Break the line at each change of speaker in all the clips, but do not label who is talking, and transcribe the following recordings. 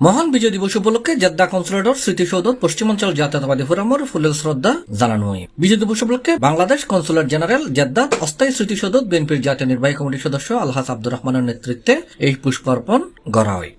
মহান বিজয় দিবস উপলক্ষে জেদ্দা কনসুলেটর স্মৃতিসৌধ পশ্চিমাঞ্চল জাতীয়তাবাদী ফোরামের ফুলের শ্রদ্ধা জানানো হয়। বিজয় দিবস উপলক্ষে বাংলাদেশ কনসুলেট জেনারেল জেদ্দা অস্থায়ী স্মৃতিসৌধ বিএনপির জাতীয় নির্বাহী কমিটির সদস্য আলহাস আব্দুর রহমানের নেতৃত্বে এই পুষ্প অর্পণ করা হয়।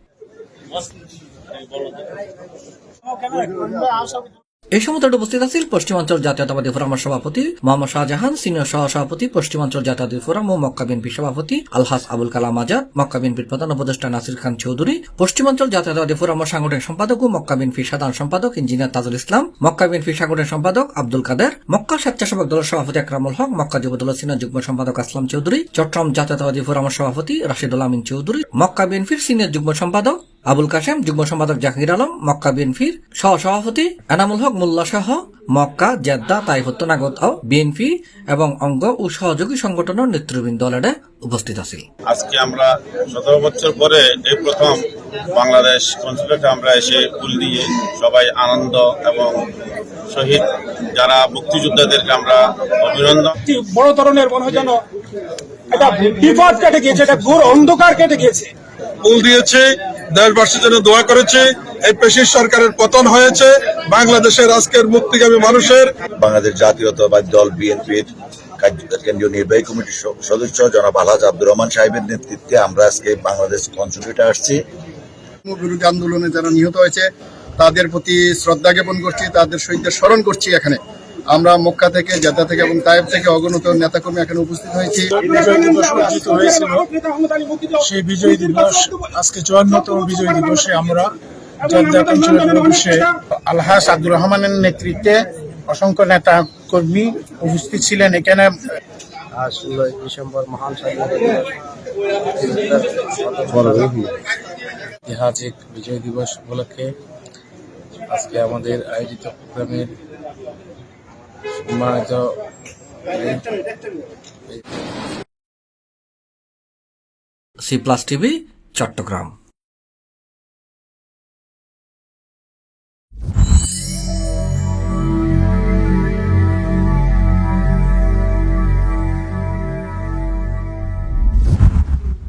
এই সময় উপস্থিত আছেন পশ্চিমাঞ্চল জাতীয়তাবাদী ফোরামের সভাপতি মোহাম্মদ শাহজাহান, সিনিয়র সহ সভাপতি পশ্চিমাঞ্চল জাতীয়তাবাদী ফোরাম ও মক্কা বিএনপি সভাপতি আলহাস আবুল কালাম আজাদ, মক্কা বিএনপির প্রধান উপদেষ্টা নাসির খান চৌধুরী, পশ্চিমাঞ্চল জাতীয়তাবাদী ফোরামের সাংগঠনিক সম্পাদক ও মক্কা বিএনপির সাধারণ সম্পাদক ইঞ্জিনিয়ার তাজুল ইসলাম, মক্কা বিএনপির সাংগঠনিক সম্পাদক আব্দুল কাদের, মক্কা স্বেচ্ছাসেবক দলের সভাপতি আকরামুল হক, মক্কা যুব দলের সিনিয়র যুগ্ম সম্পাদক আসলাম চৌধুরী, চট্টগ্রাম জাতীয়তাবাদী ফোরামের সভাপতি রাশিদুল আমিন চৌধুরী, মক্কা বিএনপির সিনিয়র যুগ্ম সম্পাদক আবুল কাশেম যুগ্ম সম্পাদক জাহির আলম মক্কা বিএনপির সহ সভাপতি এনামুল হক মোল্লা সহ মক্কা জেদ্দা তাইফুত্তনাগত বিএনপি এবং অঙ্গ ও সহযোগী সংগঠনের নেতৃবৃন্দ দলের উপস্থিত আছিল।
আজকে আমরা সতেরো বছর পরে এই প্রথম বাংলাদেশ কনসুলেটে আমরা এসে ফুল দিয়ে সবাই আনন্দ এবং শহীদ যারা মুক্তিযোদ্ধাদেরকে আমরা অভিনন্দন।
বড় ধরনের মনে হয় যেন বিপদ কেটে গিয়েছে একটা ঘোর অন্ধকার কেটে গিয়েছে।
ফুল দিয়েছে দেশবাসীর জন্য দোয়া করেছে এই পেশির সরকারের পতন হয়েছে বাংলাদেশের আজকের মুক্তিগামী মানুষের।
বাংলাদেশ জাতীয়তাবাদী দল বিএনপির কেন্দ্রীয় নির্বাহী কমিটির সদস্য জনাব আলহাজ আব্দুর রহমান সাহেবের নেতৃত্বে আমরা আজকে বাংলাদেশ কনসুলেটে আসছি।
বিরোধী আন্দোলনে যারা নিহত হয়েছে তাদের প্রতি শ্রদ্ধা জ্ঞাপন করছি তাদের শহীদদের স্মরণ করছি এখানে। আমরা মক্কা থেকে জেদ্দা থেকে এবং তায়েব থেকে অগণিত নেতাকর্মী এখানে উপস্থিত হয়েছি।
বিজয় দিবস অর্জিত হয়েছিল সেই বিজয় দিবস আজকে চুয়ান্নতম বিজয় দিবসে আমরা আলহাস আব্দুর রহমানের নেতৃত্বে অসংখ্য নেতা কর্মী উপস্থিত ছিলেন এখানে।
আজ ষোলোই ডিসেম্বর মহান স্বাধীনতা ঐতিহাসিক বিজয় দিবস উপলক্ষে আজকে আমাদের আয়োজিত প্রোগ্রামের সম্মানিত
সি প্লাস টিভি চট্টগ্রাম।